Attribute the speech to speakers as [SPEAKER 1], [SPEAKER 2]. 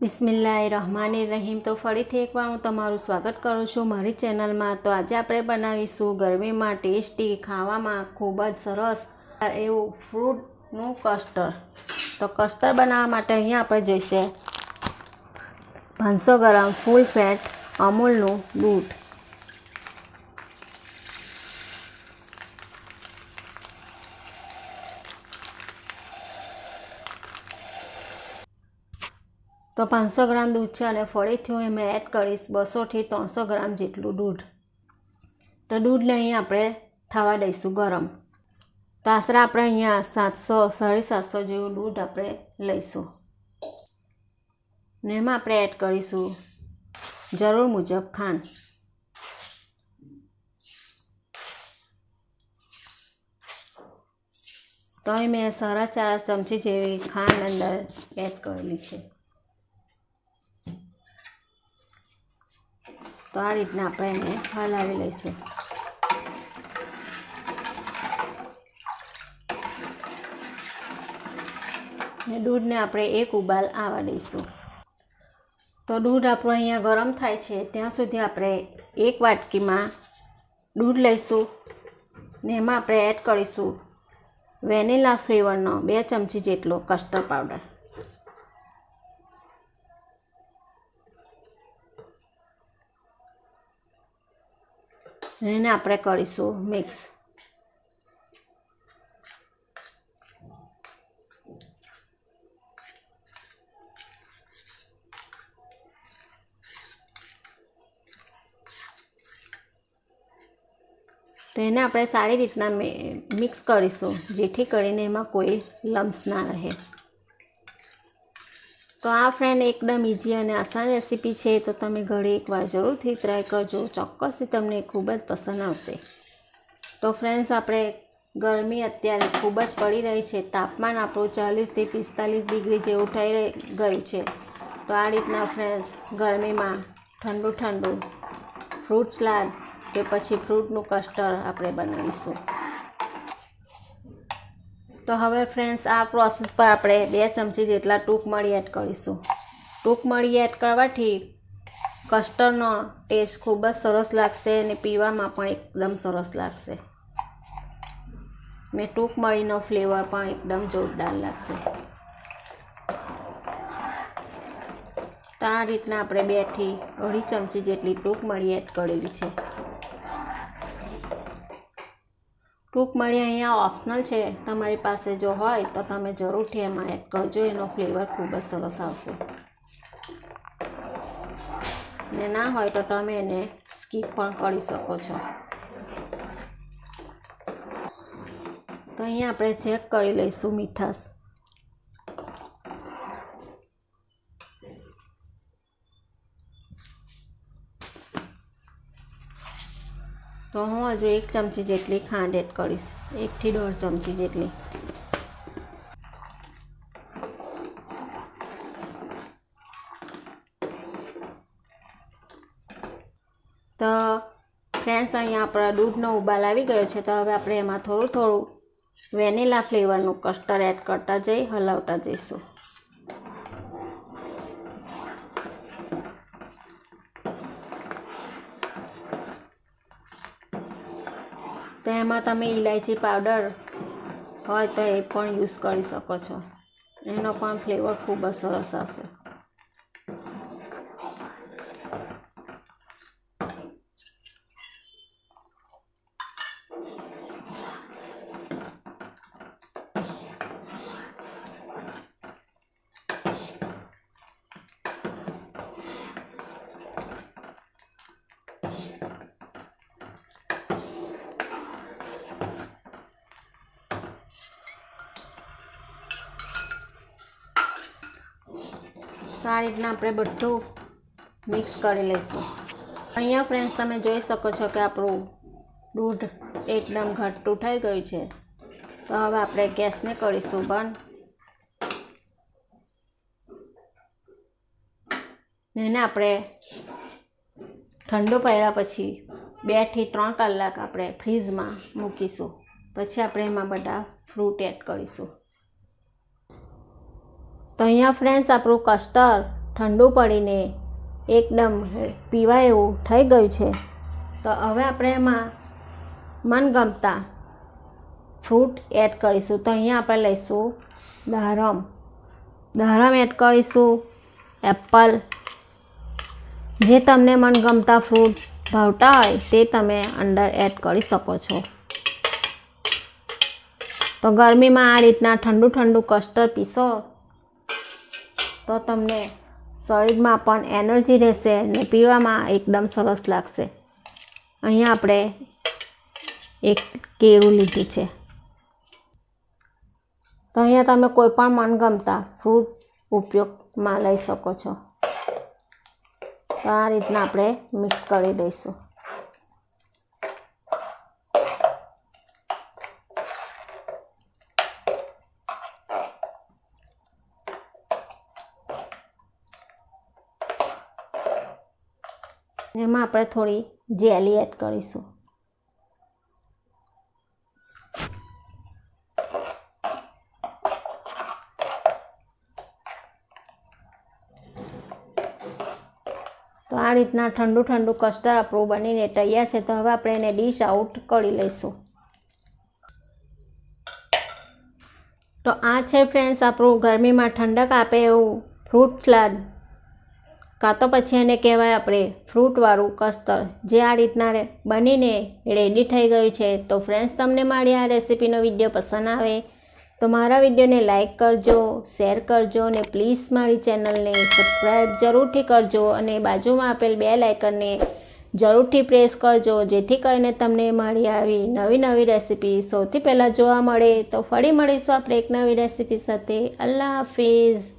[SPEAKER 1] બિસ્મિલ્લાહ રહમાન રહીમ તો ફરીથી એકવાર હું તમારું સ્વાગત કરું છું મારી ચેનલમાં. તો આજે આપણે બનાવીશું ગરમીમાં ટેસ્ટી, ખાવામાં ખૂબ જ સરસ એવું ફ્રૂટનું કસ્ટર્ડ તો કસ્ટર્ડ બનાવવા માટે અહીંયા આપણે જોઈશે પાંચસો ગ્રામ ફૂલ ફેટ અમૂલનું દૂધ. તો પાંચસો ગ્રામ દૂધ છે અને ફરીથી હું એમાં એડ કરીશ બસોથી ત્રણસો ગ્રામ જેટલું દૂધ. તો દૂધને અહીંયા આપણે થવા દઈશું ગરમ. તો આશરે આપણે અહીંયા સાતસો, સાડી સાતસો જેવું દૂધ આપણે લઈશું. ને એમાં આપણે એડ કરીશું જરૂર મુજબ ખાંડ. તો મેં સાડા ચાર ચમચી જેવી ખાંડ અંદર એડ કરેલી છે. તો આ રીતના આપણે એને હલાવી લઈશું. ને દૂધને આપણે એક ઉબાલ આવવા દઈશું. તો દૂધ આપણું અહીંયા ગરમ થાય છે, ત્યાં સુધી આપણે એક વાટકીમાં દૂધ લઈશું ને એમાં આપણે એડ કરીશું વેનીલા ફ્લેવરનો બે ચમચી જેટલો કસ્ટર્ડ પાવડર. એને આપણે કરીશું મિક્સ. તો એને આપણે સારી રીતના મિક્સ કરીશું, જેથી કરીને એમાં કોઈ લમ્સ ના રહે. તો આ ફ્રેન્ડ એકદમ ઇઝી અને આસાન રેસીપી છે, તો તમે ઘરે એકવાર જરૂરથી ટ્રાય કરજો. ચોક્કસથી તમને ખૂબ જ પસંદ આવશે. તો ફ્રેન્ડ્સ આપણે ગરમી અત્યારે ખૂબ જ પડી રહી છે. તાપમાન આપણું ચાલીસથી પિસ્તાલીસ ડિગ્રી જેવું થઈ ગયું છે. તો આ રીતના ફ્રેન્ડ્સ ગરમીમાં ઠંડુ ઠંડુ ફ્રૂટ સલાડ કે પછી ફ્રૂટનું કસ્ટર્ડ આપણે બનાવીશું. તો હવે ફ્રેન્ડ્સ આ પ્રોસેસ પર આપણે બે ચમચી જેટલા ટૂંક મળી એડ કરીશું. ટૂંક મળી એડ કરવાથી કસ્ટર્ડનો ટેસ્ટ ખૂબ જ સરસ લાગશે અને પીવામાં પણ એકદમ સરસ લાગશે. મેં ટૂંક મળીનો ફ્લેવર પણ એકદમ જોરદાર લાગશે. તો આ રીતના આપણે બેથી અઢી ચમચી જેટલી ટૂંક મળી એડ કરેલી છે. ટૂંક મળી અહીંયા ઓપ્શનલ છે. તમારી પાસે જો હોય તો તમે જરૂરથી એમાં એડ કરજો. એનો ફ્લેવર ખૂબ જ સરસ આવશે. ને ના હોય તો તમે એને સ્કીપ પણ કરી શકો છો. તો અહીંયા આપણે ચેક કરી લઈશું મીઠાશ. તો હું હજુ એક ચમચી જેટલી ખાંડ એડ કરીશ. એકથી દોઢ ચમચી જેટલી. તો ફ્રેન્ડ્સ, અહીંયા આપણા દૂધનો ઉબાલ આવી ગયો છે. તો હવે આપણે એમાં થોડું થોડું વેનીલા ફ્લેવરનું કસ્ટર્ડ એડ કરતા જઈ, હલાવતા જઈશું. તો એમાં તમે ઇલાયચી પાવડર હોય તો એ પણ યુઝ કરી શકો છો. એનો પણ ફ્લેવર ખૂબ જ સરસ આવશે. આ રીતના આપણે બધું મિક્સ કરી લઈશું. અહીંયા ફ્રેન્ડ્સ તમે જોઈ શકો છો કે આપણું દૂધ એકદમ ઘટ્ટું થઈ ગયું છે. તો હવે આપણે ગેસને કરીશું બંધ. એને આપણે ઠંડો પડ્યા પછી બેથી ત્રણ કલાક આપણે ફ્રીઝમાં મૂકીશું. પછી આપણે એમાં બધા ફ્રૂટ એડ કરીશું. તો અહીંયા ફ્રેન્ડ્સ આપણું કસ્ટર ઠંડુ પડીને એકદમ પીવા એવું થઈ ગયું છે. તો હવે આપણે એમાં મનગમતા ફ્રૂટ એડ કરીશું. તો અહીંયા આપણે લઈશું દારમ. દારમ એડ કરીશું એપલ જે તમને મનગમતા ફ્રૂટ ભાવતા હોય તે તમે અંદર એડ કરી શકો છો. તો ગરમીમાં આ રીતના ઠંડુ ઠંડુ કસ્ટર્ડ પીશો. તો તમને શરીરમાં પણ એનર્જી રહેશે અને પીવામાં એકદમ સરસ લાગશે. અહીંયા આપણે એક કેળું લીધું છે. તો અહીંયા તમે કોઈ પણ મનગમતા ફ્રૂટ ઉપયોગમાં લઈ શકો છો. તો આ રીતના આપણે મિક્સ કરી દઈશું. એમાં આપણે થોડી જેલી એડ કરીશું. તો આ રીતના ઠંડુ ઠંડુ કસ્ટર્ડ આપણું બનીને તૈયાર છે, તો હવે આપણે એને ડીશ આઉટ કરી લઈશું. તો આ છે ફ્રેન્ડ્સ, આપણું ગરમીમાં ઠંડક આપે એવું ફ્રૂટ સલાડ. કાં તો પછી એને કહેવાય આપણે ફ્રૂટવાળું કસ્તર, જે આ રીતના બનીને રેડી થઈ ગયું છે. તો ફ્રેન્ડ્સ તમને મારી આ રેસીપીનો વીડિયો પસંદ આવે તો મારા વિડીયોને લાઇક કરજો શેર કરજો અને પ્લીઝ મારી ચેનલને સબસ્ક્રાઈબ જરૂરથી કરજો અને બાજુમાં આપેલ બે લાઇકનને જરૂરથી પ્રેસ કરજો, જેથી કરીને તમને મારી આવી નવી નવી રેસીપી સૌથી પહેલાં જોવા મળે. તો ફરી મળીશું આપણે એક નવી રેસીપી સાથે. અલ્લાહ હાફિઝ.